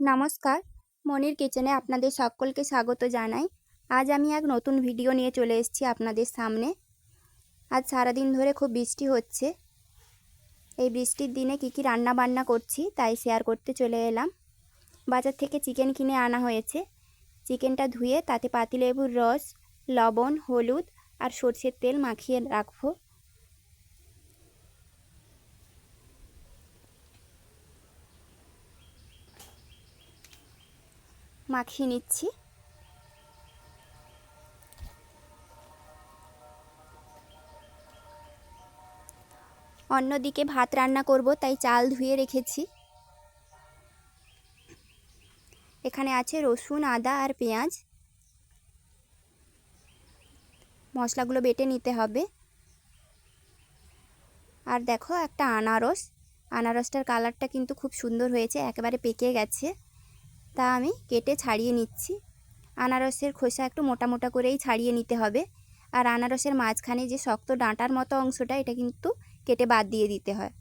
নমস্কার, মনির কিচেনে আপনাদের সকলকে স্বাগত জানাই। আজ আমি এক নতুন ভিডিও নিয়ে চলে এসেছি আপনাদের সামনে। আজ সারাদিন ধরে খুব বৃষ্টি হচ্ছে। এই বৃষ্টির দিনে কি কি রান্না বান্না করছি তাই শেয়ার করতে চলে এলাম। বাজার থেকে চিকেন কিনে আনা হয়েছে। চিকেনটা ধুয়ে তাতে পাতিলেবুর রস, লবণ, হলুদ আর সর্ষের তেল মাখিয়ে রাখব। মাখিয়ে নিচ্ছি। অন্যদিকে ভাত রান্না করব, তাই চাল ধুয়ে রেখেছি। এখানে আছে রসুন, আদা আর পেঁয়াজ। মশলাগুলো বেটে নিতে হবে। আর দেখো একটা আনারস। আনারসটার কালারটা কিন্তু খুব সুন্দর হয়েছে, একেবারে পেকে গেছে। তা আমি কেটে ছাড়িয়ে নিচ্ছি। আনারসের খোসা একটু মোটা মোটা করেই ছাড়িয়ে নিতে হবে। আর আনারসের মাঝখানে যে শক্ত ডাঁটার মতো অংশটা, এটা কিন্তু কেটে বাদ দিয়ে দিতে হয়।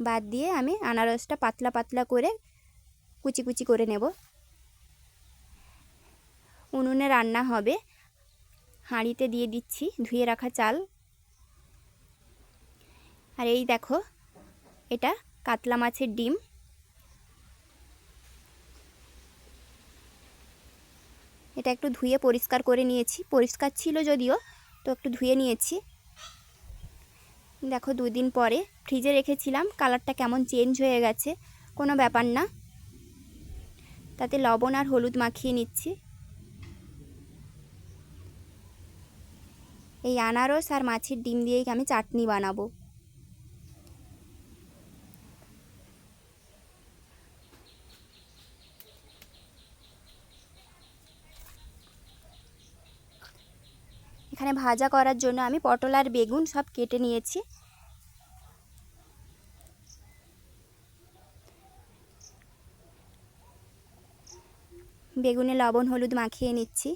বাদ দিয়ে আমি আনারসটা পাতলা পাতলা করে কুচি কুচি করে নেব। উনুনে রান্না হবে। হাঁড়িতে দিয়ে দিচ্ছি ধুয়ে রাখা চাল। আর এই দেখো, এটা কাতলা মাছের ডিম। এটা একটু ধুয়ে পরিষ্কার করে নিয়েছি। পরিষ্কার ছিল যদিও, তো একটু ধুয়ে নিয়েছি। দেখো দুই দিন পরে ফ্রিজে রেখেছিলাম, কালারটা কেমন চেঞ্জ হয়ে গেছে, কোনো ব্যাপার না। তাতে লবণ আর হলুদ মাখিয়ে নিচ্ছি। এই আনারস আর মাছের ডিম দিয়েই আমি চাটনি বানাবো। এখানে ভাজা করার জন্য আমি পটল আর বেগুন সব কেটে নিয়েছি। বেগুনে লবণ, হলুদ মাখিয়ে নিচ্ছি।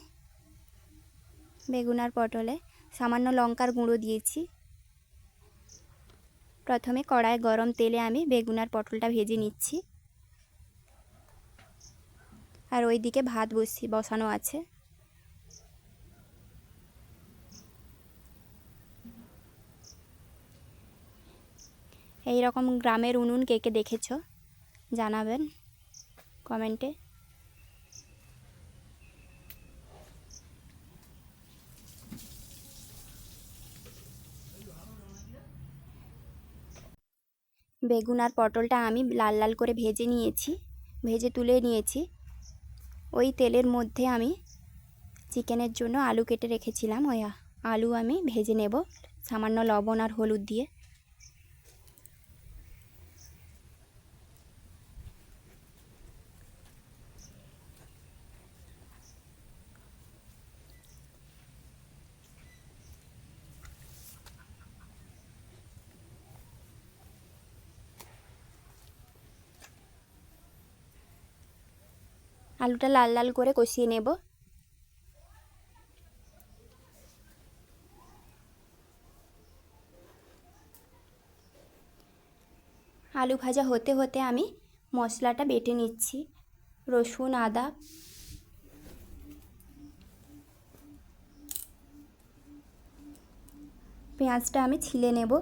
বেগুন আর পটলে সামান্য লঙ্কার গুঁড়ো দিয়েছি। প্রথমে কড়ায় গরম তেলে আমি বেগুন আর পটলটা ভেজে নিচ্ছি। আর ওইদিকে ভাত বসি বসানো আছে। এই রকম গ্রামের উনুন কে কে দেখেছ? জানাবেন কমেন্টে। বেগুন আর পটলটা আমি লাল লাল করে ভেজে নিয়েছি, ভেজে তুলে নিয়েছি। ওই তেলের মধ্যে আমি চিকেনের জন্য আলু কেটে রেখেছিলাম। ওই আলু আমি ভেজে নেব, সামান্য লবণ আর হলুদ দিয়ে। আলুটা লাল লাল করে কষিয়ে নেব। আলু ভাজা হতে হতে আমি মশলাটা বেটে নিচ্ছি, রসুন, আদা। পেঁয়াজটা আমি ছিলে নেব।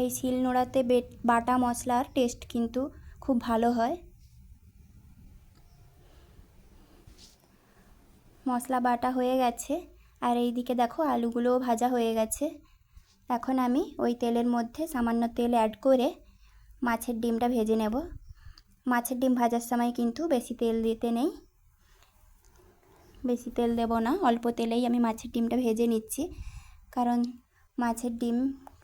এই শিল নোড়াতে বেট, বাটা মশলার টেস্ট কিন্তু খুব ভালো হয়। মশলা বাটা হয়ে গেছে, আর এই দিকে দেখো আলুগুলোও ভাজা হয়ে গেছে। এখন আমি ওই তেলের মধ্যে সামান্য তেল অ্যাড করে মাছের ডিমটা ভেজে নেব। মাছের ডিম ভাজার সময় কিন্তু বেশি তেল দিতে নেই। বেশি তেল দেব না, অল্প তেলেই আমি মাছের ডিমটা ভেজে নিচ্ছি। কারণ মাছের ডিম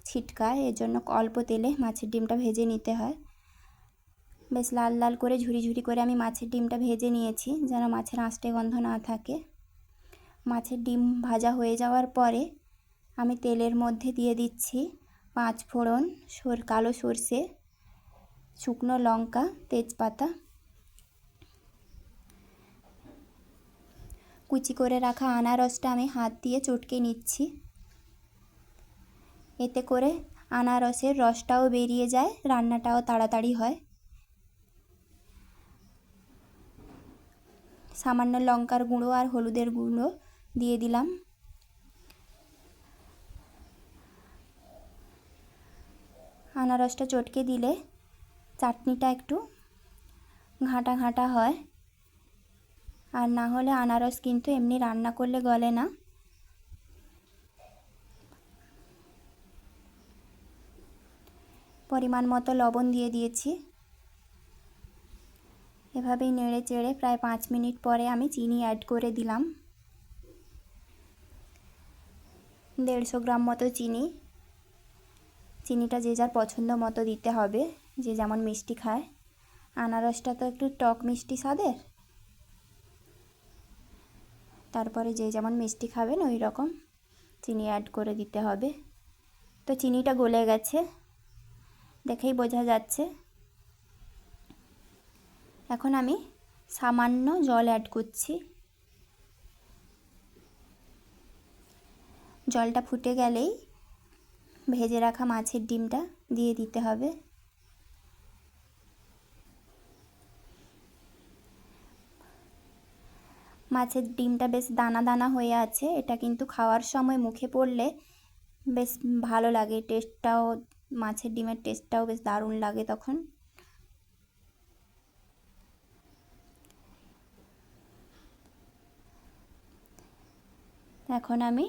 ছিটকায় এর জন্য অল্প তেলে মাছের ডিমটা ভেজে নিতে হয়। বেশ লাল লাল করে ঝুরি ঝুরি করে আমি মাছের ডিমটা ভেজে নিয়েছি, যেন মাছের আঁচটে গন্ধ না থাকে। মাছের ডিম ভাজা হয়ে যাওয়ার পরে আমি তেলের মধ্যে দিয়ে দিচ্ছি পাঁচ ফোড়ন সর, কালো সর্ষে, শুকনো লঙ্কা, তেজপাতা। কুচি করে রাখা আনারসটা আমি হাত দিয়ে চটকে নিচ্ছি। এতে করে আনারসের রসটাও বেরিয়ে যায়, রান্নাটাও তাড়াতাড়ি হয়। সামান্য লঙ্কার গুঁড়ো আর হলুদের গুঁড়ো দিয়ে দিলাম। আনারসটা চটকে দিলে চাটনিটা একটু ঘাঁটা ঘাঁটা হয়। আর না হলে আনারস কিন্তু এমনি রান্না করলে গলে না। পরিমাণ মতো লবণ দিয়ে দিয়েছি। এভাবেই নেড়ে চেড়ে প্রায় পাঁচ মিনিট পরে আমি চিনি অ্যাড করে দিলাম। দেড়শো গ্রাম মতো চিনি। চিনিটা যে যার পছন্দ মতো দিতে হবে, যে যেমন মিষ্টি খায়। আনারসটা তো একটু টক মিষ্টি স্বাদের। তারপরে যে যেমন মিষ্টি খাবেন ওই রকম চিনি অ্যাড করে দিতে হবে। তো চিনিটা গলে গেছে। দেখেই বোঝা যাচ্ছে। এখন আমি সামান্য জল অ্যাড করছি। জলটা ফুটে গেলেই ভেজে রাখা মাছের ডিমটা দিয়ে দিতে হবে। মাছের ডিমটা বেশ দানা দানা হয়ে আছে, এটা কিন্তু খাওয়ার সময় মুখে পড়লে বেশ ভালো লাগে টেস্টটাও মাছের ডিমের টেস্টটাও বেশ দারুণ লাগে তখন। এখন আমি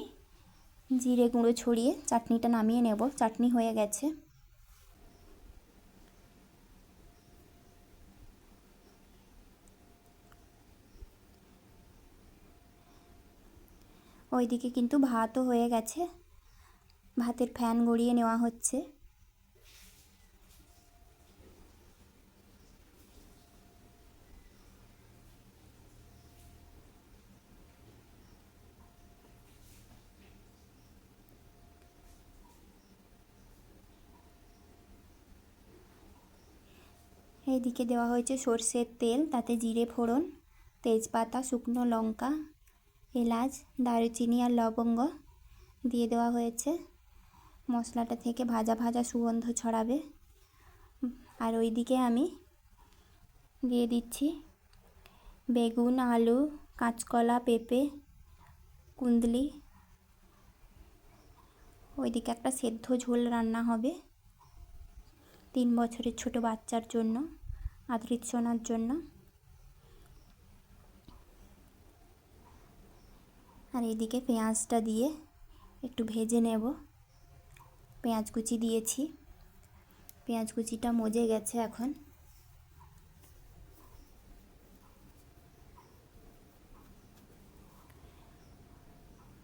জিরে গুঁড়ো ছড়িয়ে চাটনিটা নামিয়ে নেব। চাটনি হয়ে গেছে। ওইদিকে কিন্তু ভাতও হয়ে গেছে। ভাতের ফ্যান গড়িয়ে নেওয়া হচ্ছে। এইদিকে দেওয়া হয়েছে সর্ষের তেল, তাতে জিরে ফোড়ন, তেজপাতা, শুকনো লঙ্কা, এলাচ, দারুচিনি আর লবঙ্গ দিয়ে দেওয়া হয়েছে। মশলাটা থেকে ভাজা ভাজা সুগন্ধ ছড়াবে। আর ওইদিকে আমি দিয়ে দিচ্ছি বেগুন, আলু, কাঁচকলা, পেঁপে কুন্দলি ওইদিকে একটা সেদ্ধ ঝোল রান্না হবে তিন বছরের ছোট বাচ্চার জন্য। আদৃত সোনার জন্য। আর এদিকে পেঁয়াজটা দিয়ে একটু ভেজে নেব। পেঁয়াজ কুচি দিয়েছি। পেঁয়াজ কুচিটা মজে গেছে এখন।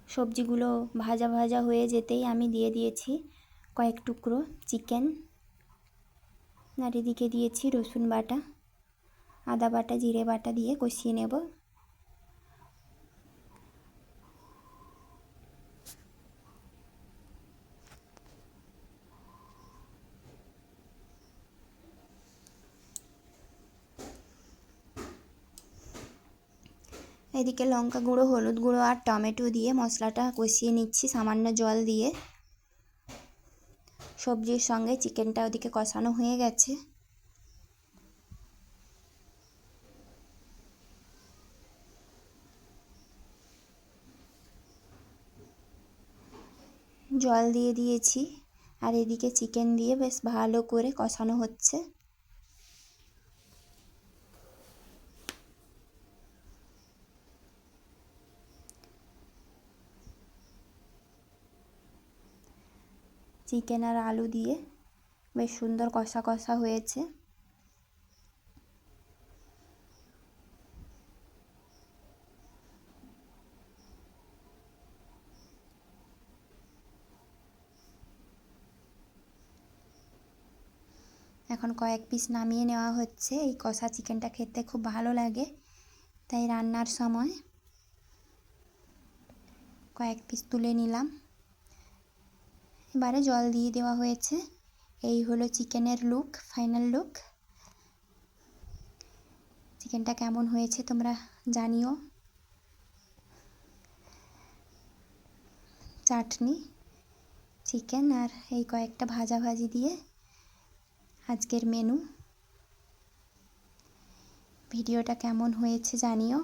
সবজিগুলো ভাজা ভাজা হয়ে যেতেই আমি দিয়ে দিয়েছি কয়েক টুকরো চিকেন। আর এদিকে দিয়েছি রসুন বাটা, আদা বাটা, জিরে বাটা দিয়ে কষিয়ে নেব। এদিকে লঙ্কা গুঁড়ো, হলুদ গুঁড়ো আর টমেটো দিয়ে মশলাটা কষিয়ে নিচ্ছি সামান্য জল দিয়ে। সবজির সঙ্গে চিকেনটা ওদিকে কষানো হয়ে গেছে। জল দিয়ে দিয়েছি। আর এদিকে চিকেন দিয়ে বেশ ভালো করে কষানো হচ্ছে। চিকেন আর আলু দিয়ে। বেশ সুন্দর কষা কষা হয়েছে। এখন কয়েক পিস নামিয়ে নেওয়া হচ্ছে। এই কষা চিকেনটা খেতে খুব ভালো লাগে। তাই রান্নার সময় কয়েক পিস তুলে নিলাম। এবারে জল দিয়ে দেওয়া হয়েছে। এই হলো চিকেনের লুক, ফাইনাল লুক। চিকেনটা কেমন হয়েছে তোমরা জানিও। চাটনি, চিকেন আর এই কয়েকটা ভাজা ভাজি দিয়ে আজকের মেনু। ভিডিওটা কেমন হয়েছে জানিও।